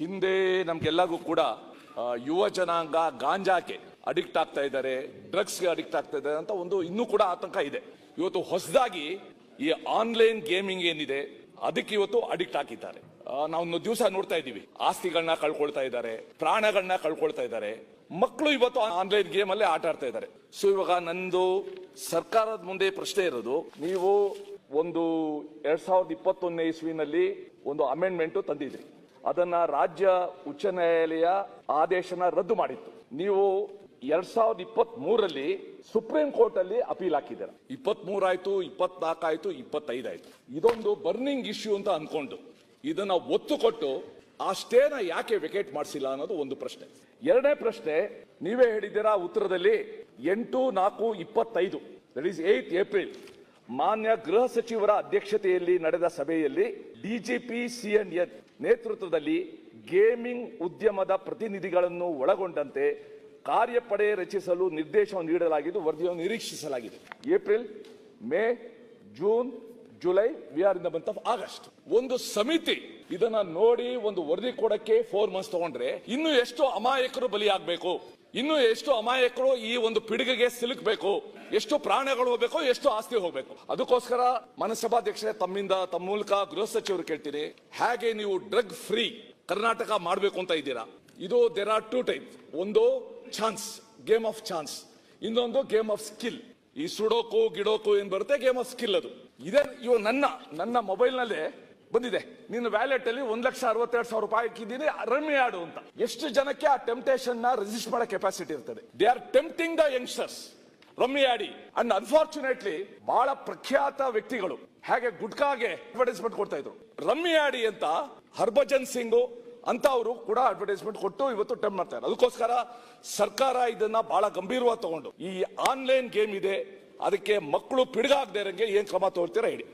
ಹಿಂದೆ ನಮಗೆಲ್ಲರಿಗೂ ಕೂಡ ಯುವ ಜನಾಂಗ ಗಾಂಜಾಕ್ಕೆ ಅಡಿಕ್ಟ್ ಆಗ್ತಾ ಇದ್ದಾರೆ ಡ್ರಗ್ಸ್ಗೆ ಅಡಿಕ್ಟ್ ಆಗ್ತಾ ಇದ್ದಾರೆ ಅಂತ ಒಂದು ಇನ್ನೂ ಕೂಡ ಆತಂಕ ಇದೆ. ಇವತ್ತು ಹೊಸದಾಗಿ ಈ ಆನ್ಲೈನ್ ಗೇಮಿಂಗ್ ಏನಿದೆ, ಅದಕ್ಕೆ ಇವತ್ತು ಅಡಿಕ್ಟ್ ಆಗಿದ್ದಾರೆ ನಾವು ನಾವು ದಿವಸ ನೋಡ್ತಾ ಇದ್ದೀವಿ. ಆಸ್ತಿಗಳನ್ನ ಕಳ್ಕೊಳ್ತಾ ಇದ್ದಾರೆ ಪ್ರಾಣಗಳನ್ನ ಕಳ್ಕೊಳ್ತಾ ಇದ್ದಾರೆ. ಮಕ್ಕಳು ಇವತ್ತು ಆನ್ಲೈನ್ ಗೇಮ್ ಅಲ್ಲೇ ಆಟ ಆಡ್ತಾ ಇದ್ದಾರೆ. ಸೊ ಇವಾಗ ನಂದು ಸರ್ಕಾರದ ಮುಂದೆ ಪ್ರಶ್ನೆ ಇರೋದು, ನೀವು ಒಂದು ಎರಡ್ ಸಾವಿರದ ಇಪ್ಪತ್ತೊಂದನೇ ಇಸ್ವಿನಲ್ಲಿ ಒಂದು ಅಮೆಂಡ್ಮೆಂಟ್ ತಂದಿದ್ರಿ. ಅದನ್ನ ರಾಜ್ಯ ಉಚ್ಚ ನ್ಯಾಯಾಲಯ ಆದೇಶನ ರದ್ದು ಮಾಡಿತ್ತು. ನೀವು ಎರಡ್ ಸಾವಿರದ ಇಪ್ಪತ್ತ್ ಮೂರಲ್ಲಿ ಸುಪ್ರೀಂ ಕೋರ್ಟ್ ಅಲ್ಲಿ ಅಪೀಲ್ ಹಾಕಿದ್ದೀರ. ಇಪ್ಪತ್ತ್ ಮೂರಾಯ್ತು ಇಪ್ಪತ್ನಾಲ್ಕಾಯ್ತು ಇಪ್ಪತ್ತೈದಾಯ್ತು ಇದೊಂದು ಬರ್ನಿಂಗ್ ಇಶ್ಯೂ ಅಂತ ಅನ್ಕೊಂಡು ಇದನ್ನ ಒತ್ತು ಕೊಟ್ಟು ಆ ಸ್ಟೇನ ಯಾಕೆ ವಿಕೆಟ್ ಮಾಡಿಸಿಲ್ಲ ಅನ್ನೋದು ಒಂದು ಪ್ರಶ್ನೆ. ಎರಡನೇ ಪ್ರಶ್ನೆ ನೀವೇ ಹೇಳಿದ್ದೀರಾ ಉತ್ತರದಲ್ಲಿ ಎಂಟು ನಾಲ್ಕು ಇಪ್ಪತ್ತೈದು ದಟ್ ಈಸ್ ಏತ್ ಏಪ್ರಿಲ್ ಮಾನ್ಯ ಗೃಹ ಸಚಿವರ ಅಧ್ಯಕ್ಷತೆಯಲ್ಲಿ ನಡೆದ ಸಭೆಯಲ್ಲಿ ಡಿಜಿಪಿ ಸಿಎನ್ಎನ್ ನೇತೃತ್ವದಲ್ಲಿ ಗೇಮಿಂಗ್ ಉದ್ಯಮದ ಪ್ರತಿನಿಧಿಗಳನ್ನು ಒಳಗೊಂಡಂತೆ ಕಾರ್ಯಪಡೆ ರಚಿಸಲು ನಿರ್ದೇಶನ ನೀಡಲಾಗಿದ್ದು, ವರದಿಯನ್ನು ನಿರೀಕ್ಷಿಸಲಾಗಿದೆ. April, May, June, July we are in the month of August. ಒಂದು ಸಮಿತಿ ಇದನ್ನ ನೋಡಿ ಒಂದು ವರದಿ ಕೊಡಕ್ಕೆ ಫೋರ್ ಮಂತ್ಸ್ ತಗೊಂಡ್ರೆ ಇನ್ನು ಎಷ್ಟು ಅಮಾಯಕರು ಬಲಿಯಾಗಬೇಕು. ಇನ್ನು ಎಷ್ಟು ಅಮಾಯಕರು ಈ ಒಂದು ಪಿಡುಗಿಗೆ ಸಿಲುಕಬೇಕು, ಎಷ್ಟು ಪ್ರಾಣಗಳು ಹೋಗಬೇಕು, ಎಷ್ಟು ಆಸ್ತಿ ಹೋಗಬೇಕು? ಅದಕ್ಕೋಸ್ಕರ ಮನಸಭಾಧ್ಯಕ್ಷರೇ, ತಮ್ಮಿಂದ ತಮ್ಮ ಮೂಲಕ ಗೃಹ ಸಚಿವರು ಕೇಳ್ತೀನಿ, ಹೇಗೆ ನೀವು ಡ್ರಗ್ ಫ್ರೀ ಕರ್ನಾಟಕ ಮಾಡಬೇಕು ಅಂತ ಇದ್ದೀರಾ? ಇದು ದೇರ್ ಆರ್ ಟೂ ಟೈಪ್ ಒಂದು ಚಾನ್ಸ್ ಗೇಮ್ ಆಫ್ ಚಾನ್ಸ್. ಇನ್ನೊಂದು ಗೇಮ್ ಆಫ್ ಸ್ಕಿಲ್ ಈ ಸುಡೋಕು, ಗಿಡೋಕು ಏನ್ ಬರುತ್ತೆ? ಗೇಮ್ ಆಫ್ ಸ್ಕಿಲ್ ಅದು. ಇದೇ ಇವು ನನ್ನ ನನ್ನ ಮೊಬೈಲ್ ನಲ್ಲೇ ಬಂದಿದೆ. ನಿನ್ನ ವ್ಯಾಲೆಟ್ ಅಲ್ಲಿ ಒಂದ್ ಲಕ್ಷ ಅರವತ್ತೆರಡು ಸಾವಿರ ರೂಪಾಯಿ ಹಾಕಿದ್ದೀನಿ ರಮ್ಮಿ ಆಡು ಅಂತ. ಎಷ್ಟು ಜನಕ್ಕೆ ಆ ಟೆಂಪ್ಟೇಷನ್ನ ರೆಸಿಸ್ಟ್ ಮಾಡೋ ಕೆಪಾಸಿಟಿ ಇರ್ತದೆ. They are tempting the youngsters rummy ಆಡಿ. ಅಂಡ್ ಅನ್ಫಾರ್ಚುನೇಟ್ಲಿ ಬಹಳ ಪ್ರಖ್ಯಾತ ವ್ಯಕ್ತಿಗಳು, ಹೇಗೆ ಗುಟ್ಕಾಗೆ ಅಡ್ವರ್ಟೈಸ್ಮೆಂಟ್ ಕೊಡ್ತಾ ಇದ್ರು. ರಮ್ಮಿ ಆಡಿ ಅಂತ ಹರ್ಭಜನ್ ಸಿಂಗ್ ಅಂತ ಅವರು ಕೂಡ ಅಡ್ವರ್ಟೈಸ್ಮೆಂಟ್ ಕೊಟ್ಟು ಇವತ್ತು ಟೆಂಪ್ ಮಾಡ್ತಾರೆ ಅದಕ್ಕೋಸ್ಕರ ಸರ್ಕಾರ ಇದನ್ನ ಬಹಳ ಗಂಭೀರವಾಗಿ ತಗೊಂಡು. ಈ ಆನ್ಲೈನ್ ಗೇಮ್ ಇದೆ, ಅದಕ್ಕೆ ಮಕ್ಕಳು ಪಿಡುಗಾಗದೇ ಇರಂಗೆ ಏನ್ ಕ್ರಮ ತಗೊಳ್ತೀರಾ ಹೇಳಿ.